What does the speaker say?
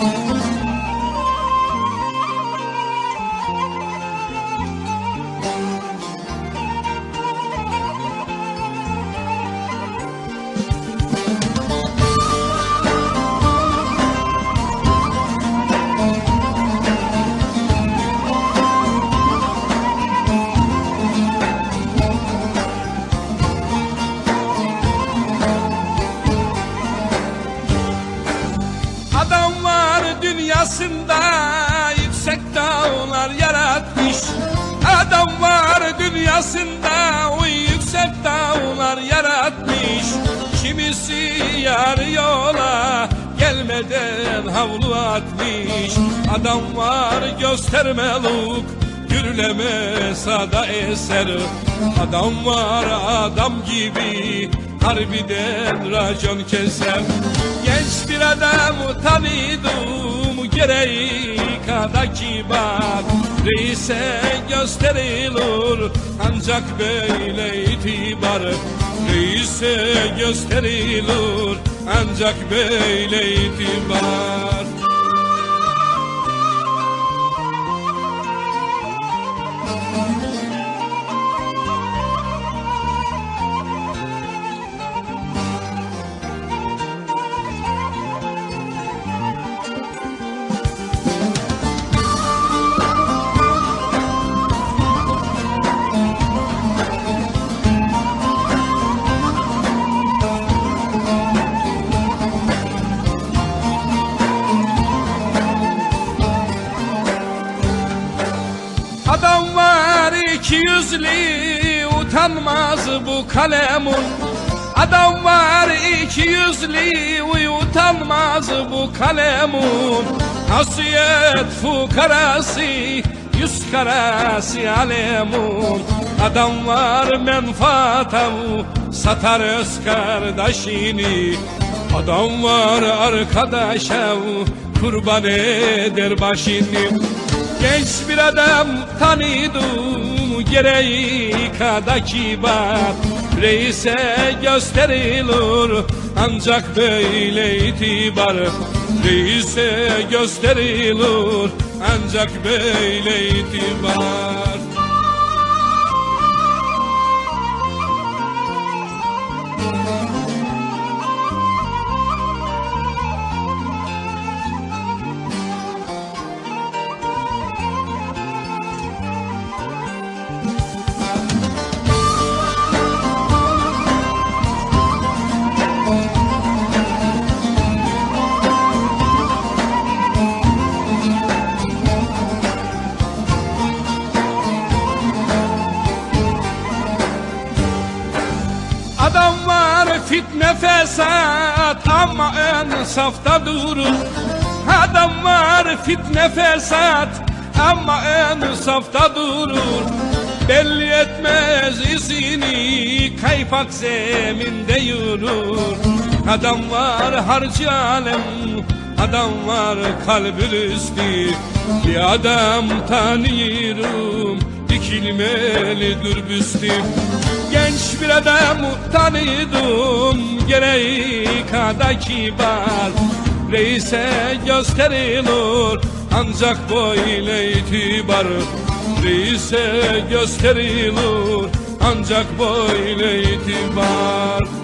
Adam dünyasında yüksek dağlar yaratmış Adam var dünyasında o yüksek dağlar yaratmış Kimisi yar yola gelmeden havlu atmış Adam var göstermeluk Gürleme sada eser Adam var adam gibi Harbiden racon keser Genç bir adam tanıdım Gereği kadar kibar Reise gösterilir Ancak böyle itibar. Reise gösterilir Ancak böyle itibar iki yüzlü utanmaz bu kalemun. Adam var iki yüzlü utanmaz bu kalemun. Hasiyet fukarası yüz karası alemun. Adam var menfaata satar öz kardeşini. Adam var arkadaşa kurban eder başını Genç bir adam tanıdım gereği kadar kibar Reise gösterilir ancak böyle itibar. Reise gösterilir ancak böyle itibar fitne fesat ama ön safta durur Adam var fitne fesat ama ön safta durur Belli etmez izini kaypak zeminde yürür. Adam var harcı alem Adam var kalbül üstü. Bir adam tanıyorum Dikilmeli dürbüstü Genç bir adam tanıdım Gereği kadar kibar. Reise gösterilir Ancak böyle itibar Reise gösterilir Ancak böyle itibar